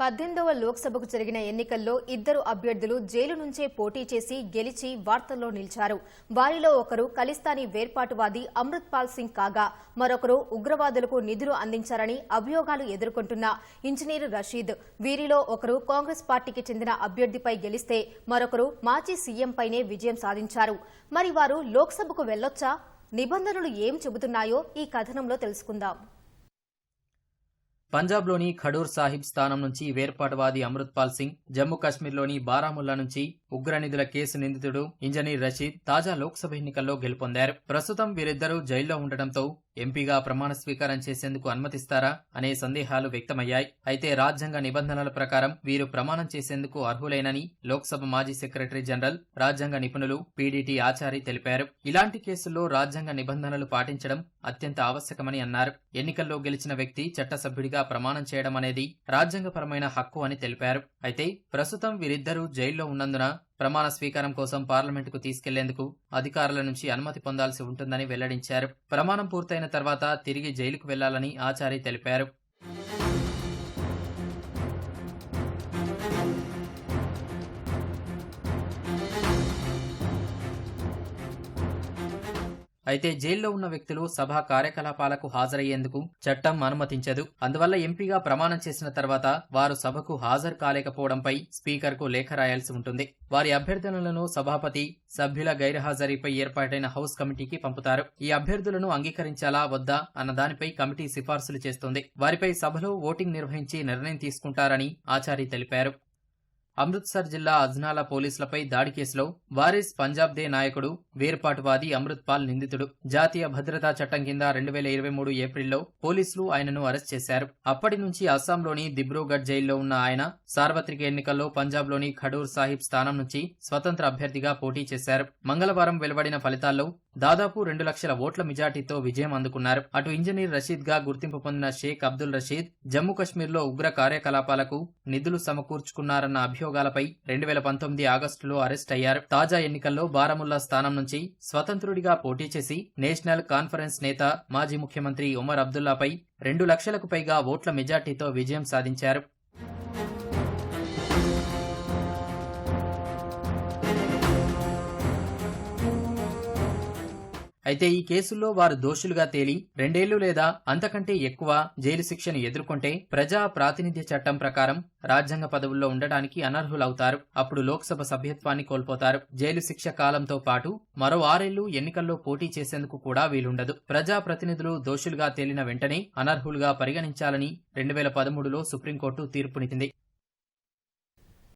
పద్దెనిమిదవ లోక్సభకు జరిగిన ఎన్నికల్లో ఇద్దరు అభ్యర్థులు జైలు నుంచే పోటీ చేసి గెలిచి వార్తల్లో నిలిచారు. వారిలో ఒకరు ఖలిస్తానీ వేర్పాటువాది అమృత్పాల్ సింగ్ కాగా మరొకరు ఉగ్రవాదులకు నిధులు అందించారని అభియోగాలు ఎదుర్కొంటున్న ఇంజనీర్ రషీద్. వీరిలో ఒకరు కాంగ్రెస్ పార్టీకి చెందిన అభ్యర్థిపై గెలిస్తే మరొకరు మాజీ సీఎంపైనే విజయం సాధించారు. మరి వారు లోక్సభకు వెళ్ళొచ్చా నిబంధనలు ఏం చెబుతున్నాయో ఈ కథనంలో తెలుసుకుందాం. పంజాబ్లోని ఖడూర్ సాహిబ్ స్థానం నుంచి వేర్పాటువాది అమృత్పాల్ సింగ్ జమ్మూ కాశ్మీర్లోని బారాముల్లా నుంచి ఉగ్రనిధుల కేసు నిందితుడు ఇంజనీర్ రషీద్ తాజా లోక్సభ ఎన్నికల్లో గెలుపొందారు. ప్రస్తుతం వీరిద్దరూ జైల్లో ఉండటంతో ఎంపీగా ప్రమాణ స్వీకారం చేసేందుకు అనుమతిస్తారా అనే సందేహాలు వ్యక్తమయ్యాయి. అయితే రాజ్యాంగ నిబంధనల ప్రకారం వీరు ప్రమాణం చేసేందుకు అర్హులేనని లోక్సభ మాజీ సెక్రటరీ జనరల్ రాజ్యాంగ నిపుణులు పీడీటీ ఆచారి తెలిపారు. ఇలాంటి కేసుల్లో రాజ్యాంగ నిబంధనలు పాటించడం అత్యంత ఆవశ్యకమని అన్నారు. ఎన్నికల్లో గెలిచిన వ్యక్తి చట్టసభ్యుడిగా ప్రమాణం చేయడం అనేది రాజ్యాంగపరమైన హక్కు అని తెలిపారు. అయితే ప్రస్తుతం వీరిద్దరూ జైల్లో ఉన్నందున ప్రమాణ స్వీకారం కోసం పార్లమెంటుకు తీసుకెళ్ళేందుకు అధికారుల నుంచి అనుమతి పొందాల్సి ఉంటుందని వెల్లడించారు. ప్రమాణం పూర్తయిన తర్వాత తిరిగి జైలుకు వెళ్ళాలని ఆచారి తెలిపారు. అయితే జైల్లో ఉన్న వ్యక్తులు సభ కార్యకలాపాలకు హాజరయ్యేందుకు చట్టం అనుమతించదు. అందువల్ల ఎంపీగా ప్రమాణం చేసిన తర్వాత వారు సభకు హాజరు కాలేకపోవడంపై స్పీకర్కు లేఖ రాయాల్సి ఉంటుంది. వారి అభ్యర్థనలను సభాపతి సభ్యుల గైర్హాజరీపై ఏర్పాటైన హౌస్ కమిటీకి పంపుతారు. ఈ అభ్యర్థులను అంగీకరించాలా వద్దా అన్న దానిపై కమిటీ సిఫార్సులు చేస్తుంది. వారిపై సభలో ఓటింగ్ నిర్వహించి నిర్ణయం తీసుకుంటారని ఆచారి తెలిపారు. అమృత్సర్ జిల్లా అజ్నాలా పోలీసులపై దాడి కేసులో వారిస్ పంజాబ్ దే నాయకుడు వేర్పాటువాది అమృత్పాల్ నిందితుడు. జాతీయ భద్రతా చట్టం కింద రెండు వేల ఇరవై మూడు ఏప్రిల్లో పోలీసులు ఆయనను అరెస్ట్ చేశారు. అప్పటి నుంచి అస్సాంలోని దిబ్రూగఢ్ జైల్లో ఉన్న ఆయన సార్వత్రిక ఎన్నికల్లో పంజాబ్లోని ఖడూర్ సాహిబ్ స్థానం నుంచి స్వతంత్ర అభ్యర్థిగా పోటీ చేశారు. మంగళవారం వెలువడిన ఫలితాల్లో దాదాపు రెండు లక్షల ఓట్ల మెజార్టీతో విజయం అందుకున్నారు. అటు ఇంజనీర్ రషీద్గా గుర్తింపు పొందిన షేక్ అబ్దుల్ రషీద్ జమ్మూ కశ్మీర్లో ఉగ్ర కార్యకలాపాలకు నిధులు సమకూర్చుకున్నారన్న అభియోగాలపై రెండు వేల పంతొమ్మిది ఆగస్టులో అరెస్ట్ అయ్యారు. తాజా ఎన్నికల్లో బారాముల్లా స్థానం నుంచి స్వతంత్రుడిగా పోటీ చేసి నేషనల్ కాన్ఫరెన్స్ నేత మాజీ ముఖ్యమంత్రి ఉమర్ అబ్దుల్లాపై రెండు లక్షలకు పైగా ఓట్ల మెజార్టీతో విజయం సాధించారు. అయితే ఈ కేసుల్లో వారు దోషులుగా తేలి రెండేళ్ళు లేదా అంతకంటే ఎక్కువ జైలు శిక్షను ఎదుర్కొంటే ప్రజా ప్రాతినిధ్య చట్టం ప్రకారం రాజ్యాంగ పదవుల్లో ఉండటానికి అనర్హులవుతారు. అప్పుడు లోక్సభ సభ్యత్వాన్ని కోల్పోతారు. జైలు శిక్ష కాలంతో పాటు మరో ఆరేళ్ళు ఎన్నికల్లో పోటీ చేసేందుకు కూడా వీలుండదు. ప్రజా ప్రతినిధులు దోషులుగా తేలిన వెంటనే అనర్హులుగా పరిగణించాలని రెండు వేల పదమూడులో సుప్రీంకోర్టు తీర్పునిచ్చింది.